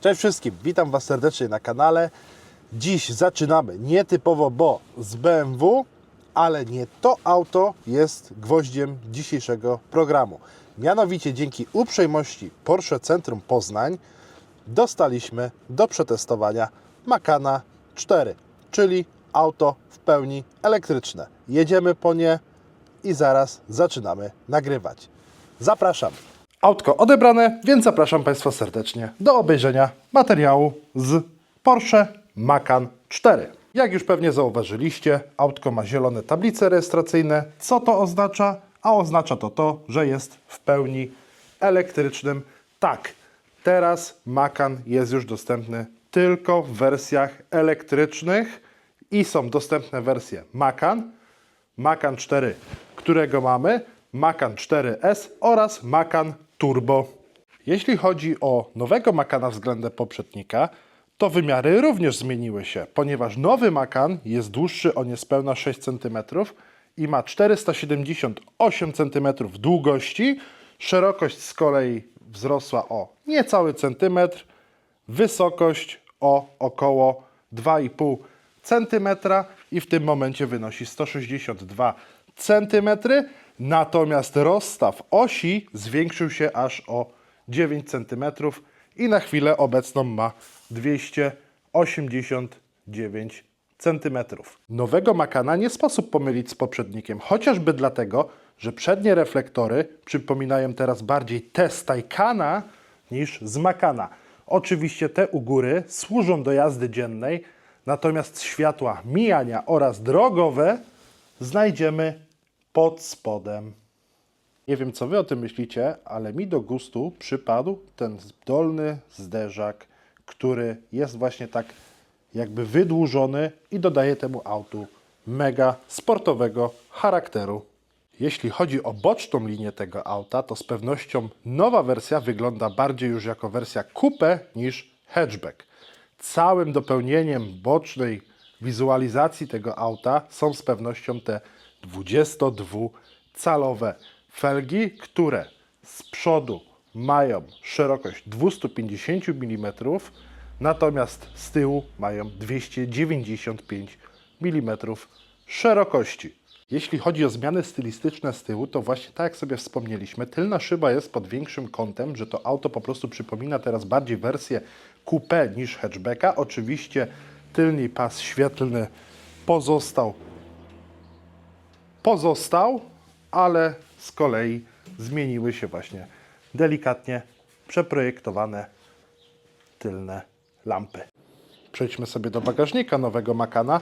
Cześć wszystkim, witam Was serdecznie na kanale. Dziś zaczynamy nietypowo, bo z BMW, ale nie to auto jest gwoździem dzisiejszego programu. Mianowicie dzięki uprzejmości Porsche Centrum Poznań dostaliśmy do przetestowania Makana 4, czyli auto w pełni elektryczne. Jedziemy po nie i zaraz zaczynamy nagrywać. Zapraszam. Autko odebrane, więc zapraszam Państwa serdecznie do obejrzenia materiału z Porsche Macan 4. Jak już pewnie zauważyliście, autko ma zielone tablice rejestracyjne. Co to oznacza? A oznacza to to, że jest w pełni elektrycznym. Tak, teraz Macan jest już dostępny tylko w wersjach elektrycznych i są dostępne wersje Macan, Macan 4, którego mamy, Macan 4S oraz Macan Turbo. Jeśli chodzi o nowego Macana względem poprzednika, to wymiary również zmieniły się, ponieważ nowy Macan jest dłuższy o niespełna 6 cm i ma 478 cm długości, szerokość z kolei wzrosła o niecały centymetr, wysokość o około 2,5 cm i w tym momencie wynosi 162 cm, natomiast rozstaw osi zwiększył się aż o 9 cm i na chwilę obecną ma 289 cm. Nowego Makana nie sposób pomylić z poprzednikiem, chociażby dlatego, że przednie reflektory przypominają teraz bardziej te z Taycana niż z Makana. Oczywiście te u góry służą do jazdy dziennej, natomiast światła mijania oraz drogowe znajdziemy pod spodem. Nie wiem, co Wy o tym myślicie, ale mi do gustu przypadł ten dolny zderzak, który jest właśnie tak jakby wydłużony i dodaje temu autu mega sportowego charakteru. Jeśli chodzi o boczną linię tego auta, to z pewnością nowa wersja wygląda bardziej już jako wersja coupe niż hatchback. Całym dopełnieniem bocznej wizualizacji tego auta są z pewnością te 22-calowe felgi, które z przodu mają szerokość 250 mm, natomiast z tyłu mają 295 mm szerokości. Jeśli chodzi o zmiany stylistyczne z tyłu, to właśnie tak jak sobie wspomnieliśmy, tylna szyba jest pod większym kątem, że to auto po prostu przypomina teraz bardziej wersję coupé niż hatchbacka. Oczywiście tylny pas świetlny pozostał pozostał, ale z kolei zmieniły się właśnie delikatnie przeprojektowane tylne lampy. Przejdźmy sobie do bagażnika nowego Makana,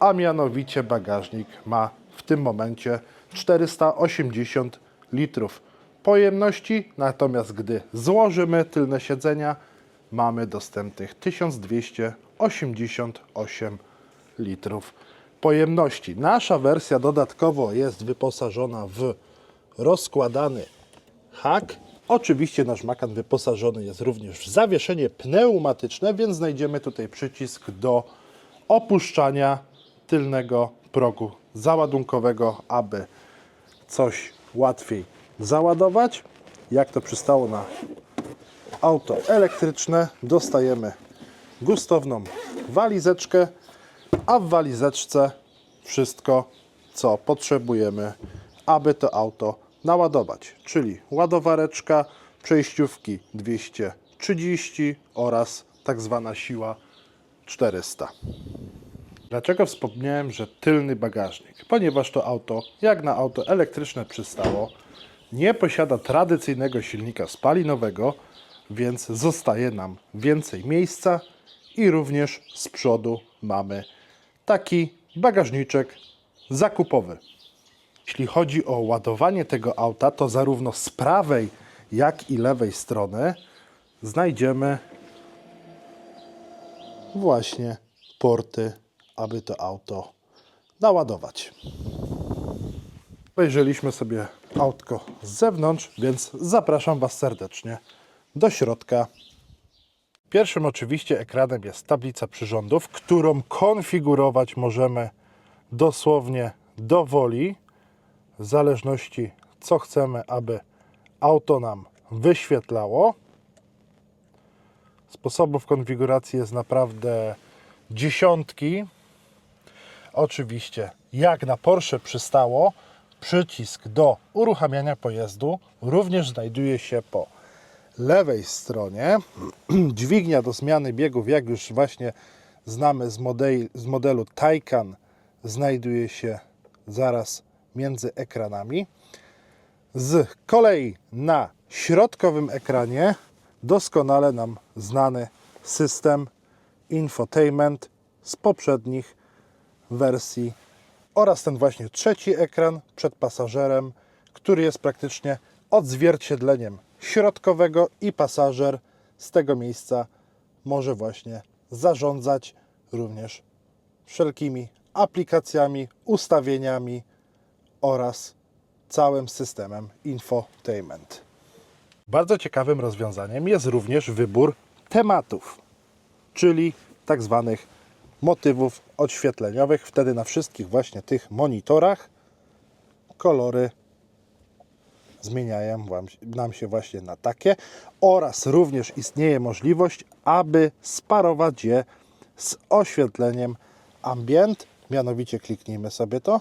a mianowicie bagażnik ma w tym momencie 480 litrów pojemności, natomiast gdy złożymy tylne siedzenia, mamy dostępnych 1288 litrów pojemności. Nasza wersja dodatkowo jest wyposażona w rozkładany hak. Oczywiście nasz Macan wyposażony jest również w zawieszenie pneumatyczne, więc znajdziemy tutaj przycisk do opuszczania tylnego progu załadunkowego, aby coś łatwiej załadować. Jak to przystało na auto elektryczne, dostajemy gustowną walizeczkę, a w walizeczce wszystko, co potrzebujemy, aby to auto naładować, czyli ładowareczka, przejściówki 230 oraz tak zwana siła 400. Dlaczego wspomniałem, że tylny bagażnik? Ponieważ to auto, jak na auto elektryczne przystało, nie posiada tradycyjnego silnika spalinowego, więc zostaje nam więcej miejsca i również z przodu mamy taki bagażniczek zakupowy. Jeśli chodzi o ładowanie tego auta, to zarówno z prawej, jak i lewej strony znajdziemy właśnie porty, aby to auto naładować. Obejrzeliśmy sobie autko z zewnątrz, więc zapraszam Was serdecznie do środka. Pierwszym oczywiście ekranem jest tablica przyrządów, którą konfigurować możemy dosłownie do woli, w zależności co chcemy, aby auto nam wyświetlało. Sposobów konfiguracji jest naprawdę dziesiątki. Oczywiście, jak na Porsche przystało, przycisk do uruchamiania pojazdu również znajduje się po lewej stronie. Dźwignia do zmiany biegów, jak już właśnie znamy z, z modelu Taycan, znajduje się zaraz między ekranami. Z kolei na środkowym ekranie doskonale nam znany system infotainment z poprzednich wersji oraz ten właśnie trzeci ekran przed pasażerem, który jest praktycznie odzwierciedleniem środkowego i pasażer z tego miejsca może właśnie zarządzać również wszelkimi aplikacjami, ustawieniami oraz całym systemem infotainment. Bardzo ciekawym rozwiązaniem jest również wybór tematów, czyli tak zwanych motywów odświetleniowych. Wtedy na wszystkich właśnie tych monitorach kolory zmieniają nam się właśnie na takie oraz również istnieje możliwość, aby sparować je z oświetleniem ambient. Mianowicie kliknijmy sobie to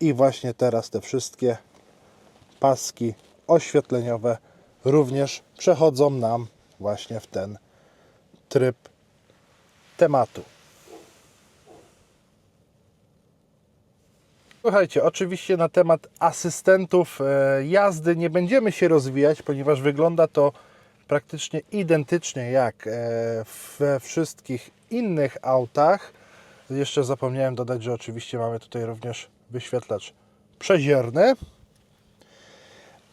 i właśnie teraz te wszystkie paski oświetleniowe również przechodzą nam właśnie w ten tryb tematu. Słuchajcie, oczywiście na temat asystentów e, jazdy nie będziemy się rozwijać, ponieważ wygląda to praktycznie identycznie jak e, we wszystkich innych autach. Jeszcze zapomniałem dodać, że oczywiście mamy tutaj również wyświetlacz przezierny,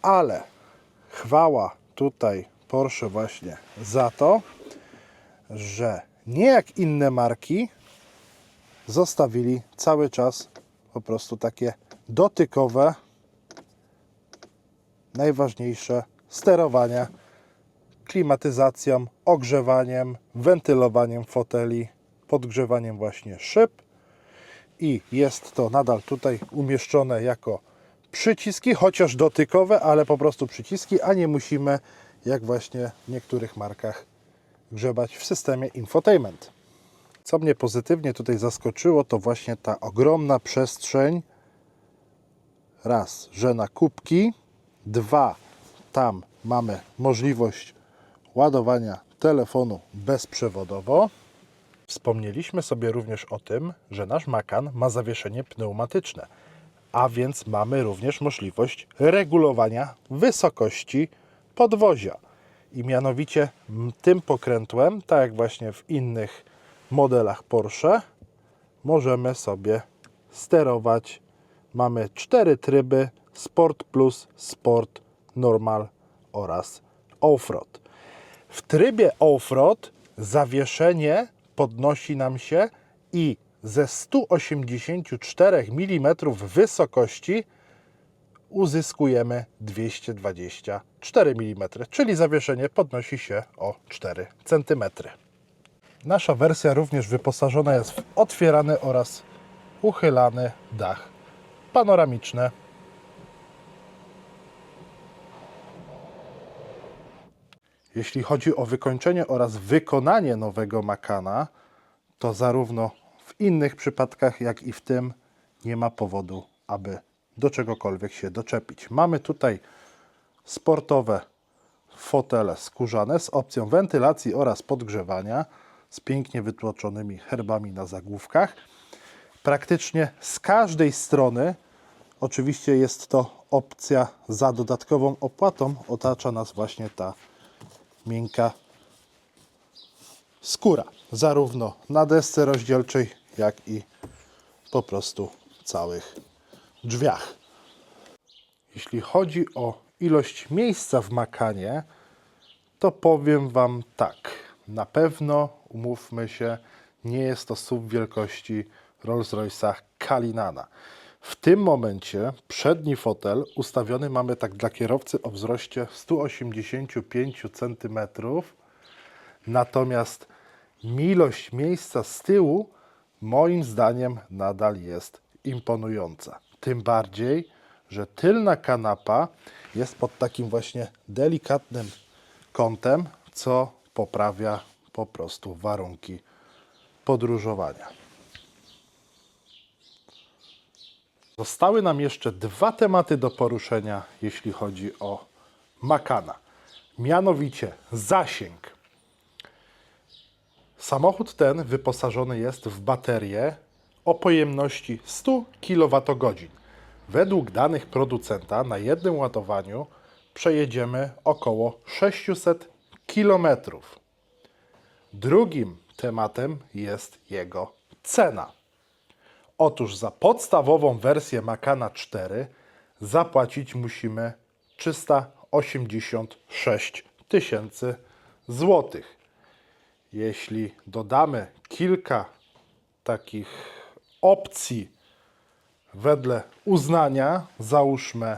ale chwała tutaj Porsche właśnie za to, że nie jak inne marki zostawili cały czas po prostu takie dotykowe, najważniejsze sterowanie klimatyzacją, ogrzewaniem, wentylowaniem foteli, podgrzewaniem właśnie szyb i jest to nadal tutaj umieszczone jako przyciski, chociaż dotykowe, ale po prostu przyciski, a nie musimy jak właśnie w niektórych markach grzebać w systemie infotainment. Co mnie pozytywnie tutaj zaskoczyło, to właśnie ta ogromna przestrzeń. Raz, że na kubki. Dwa, tam mamy możliwość ładowania telefonu bezprzewodowo. Wspomnieliśmy sobie również o tym, że nasz Macan ma zawieszenie pneumatyczne, a więc mamy również możliwość regulowania wysokości podwozia. I mianowicie tym pokrętłem, tak jak właśnie w innych modelach Porsche, możemy sobie sterować. Mamy cztery tryby: Sport Plus, Sport, Normal oraz Offroad. W trybie Offroad zawieszenie podnosi nam się i ze 184 mm wysokości uzyskujemy 224 mm, czyli zawieszenie podnosi się o 4 cm. Nasza wersja również wyposażona jest w otwierany oraz uchylany dach panoramiczny. Jeśli chodzi o wykończenie oraz wykonanie nowego Makana, to zarówno w innych przypadkach, jak i w tym nie ma powodu, aby do czegokolwiek się doczepić. Mamy tutaj sportowe fotele skórzane z opcją wentylacji oraz podgrzewania, z pięknie wytłoczonymi herbami na zagłówkach. Praktycznie z każdej strony, oczywiście jest to opcja za dodatkową opłatą, otacza nas właśnie ta miękka skóra, zarówno na desce rozdzielczej, jak i po prostu w całych drzwiach. Jeśli chodzi o ilość miejsca w makanie, to powiem Wam tak. Na pewno, umówmy się, nie jest to SUV wielkości Rolls-Royce'a Calinana. W tym momencie przedni fotel ustawiony mamy tak dla kierowcy o wzroście 185 cm, natomiast ilość miejsca z tyłu moim zdaniem nadal jest imponująca. Tym bardziej, że tylna kanapa jest pod takim właśnie delikatnym kątem, co poprawia po prostu warunki podróżowania. Zostały nam jeszcze dwa tematy do poruszenia, jeśli chodzi o Makana. Mianowicie zasięg. Samochód ten wyposażony jest w baterię o pojemności 100 kWh. Według danych producenta na jednym ładowaniu przejedziemy około 600 km. Drugim tematem jest jego cena. Otóż za podstawową wersję Makana 4 zapłacić musimy 386 tysięcy złotych. Jeśli dodamy kilka takich opcji wedle uznania, załóżmy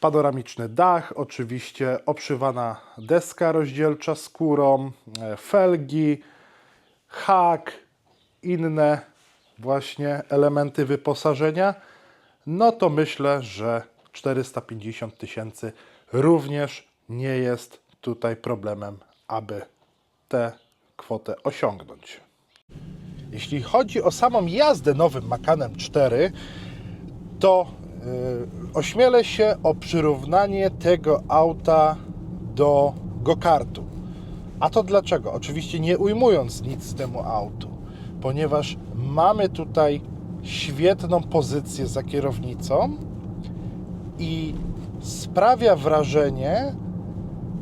panoramiczny dach, oczywiście obszywana deska rozdzielcza skórą, e, felgi, hak, inne właśnie elementy wyposażenia, no to myślę, że 450 tysięcy również nie jest tutaj problemem, aby tę kwotę osiągnąć. Jeśli chodzi o samą jazdę nowym Macanem 4, to ośmielę się o przyrównanie tego auta do go-kartu. A to dlaczego? Oczywiście nie ujmując nic temu autu, ponieważ mamy tutaj świetną pozycję za kierownicą i sprawia wrażenie,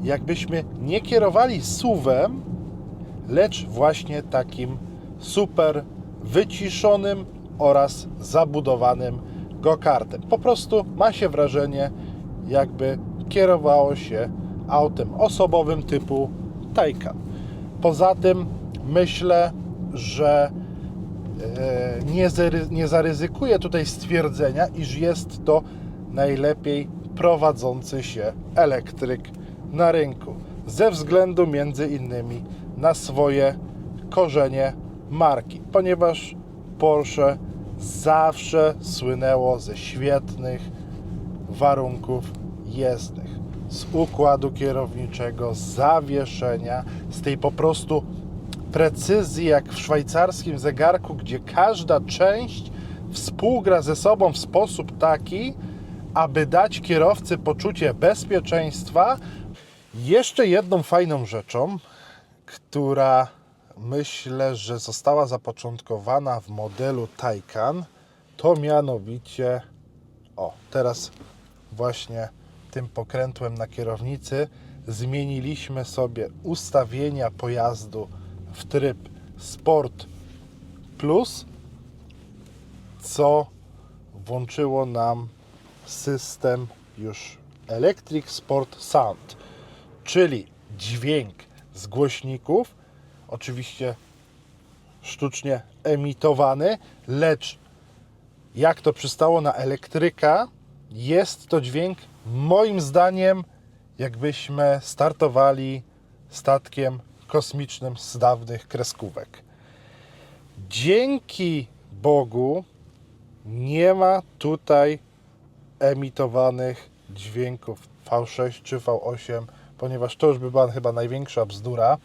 jakbyśmy nie kierowali suwem, lecz właśnie takim super wyciszonym oraz zabudowanym go-kartem. Po prostu ma się wrażenie, jakby kierowało się autem osobowym typu Taycan. Poza tym myślę, że e, nie, nie zaryzykuję tutaj stwierdzenia, iż jest to najlepiej prowadzący się elektryk na rynku. Ze względu między innymi na swoje korzenie marki, ponieważ Porsche zawsze słynęło ze świetnych warunków jezdnych, z układu kierowniczego, z zawieszenia, z tej po prostu precyzji jak w szwajcarskim zegarku, gdzie każda część współgra ze sobą w sposób taki, aby dać kierowcy poczucie bezpieczeństwa. Jeszcze jedną fajną rzeczą, która myślę, że została zapoczątkowana w modelu Taycan, to mianowicie, o, teraz właśnie tym pokrętłem na kierownicy zmieniliśmy sobie ustawienia pojazdu w tryb Sport Plus, co włączyło nam system już Electric Sport Sound, czyli dźwięk z głośników, oczywiście sztucznie emitowany, lecz jak to przystało na elektryka, jest to dźwięk moim zdaniem jakbyśmy startowali statkiem kosmicznym z dawnych kreskówek. Dzięki Bogu nie ma tutaj emitowanych dźwięków V6 czy V8, ponieważ to już by była chyba największa bzdura,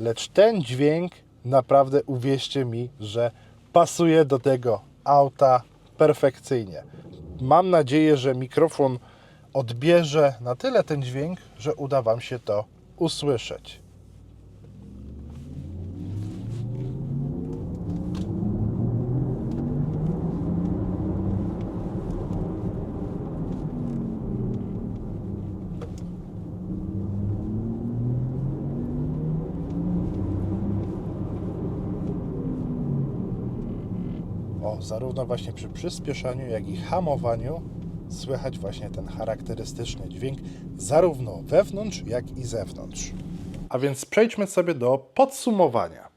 lecz ten dźwięk naprawdę uwierzcie mi, że pasuje do tego auta perfekcyjnie. Mam nadzieję, że mikrofon odbierze na tyle ten dźwięk, że uda Wam się to usłyszeć. Zarówno właśnie przy przyspieszaniu, jak i hamowaniu słychać właśnie ten charakterystyczny dźwięk, zarówno wewnątrz, jak i zewnątrz. A więc przejdźmy sobie do podsumowania.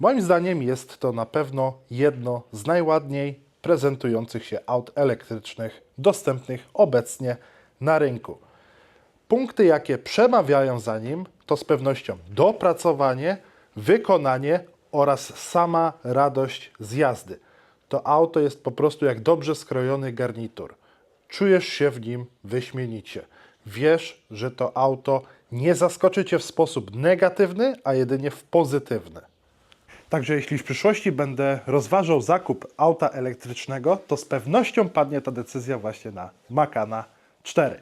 Moim zdaniem jest to na pewno jedno z najładniej prezentujących się aut elektrycznych dostępnych obecnie na rynku. Punkty, jakie przemawiają za nim, to z pewnością dopracowanie, wykonanie oraz sama radość z jazdy. To auto jest po prostu jak dobrze skrojony garnitur. Czujesz się w nim wyśmienicie. wiesz, że to auto nie zaskoczy Cię w sposób negatywny, a jedynie w pozytywny. Także jeśli w przyszłości będę rozważał zakup auta elektrycznego, to z pewnością padnie ta decyzja właśnie na Makana 4.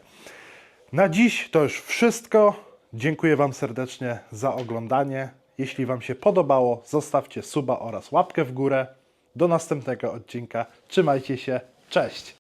Na dziś to już wszystko. Dziękuję Wam serdecznie za oglądanie. Jeśli Wam się podobało, zostawcie suba oraz łapkę w górę. Do następnego odcinka. Trzymajcie się. Cześć!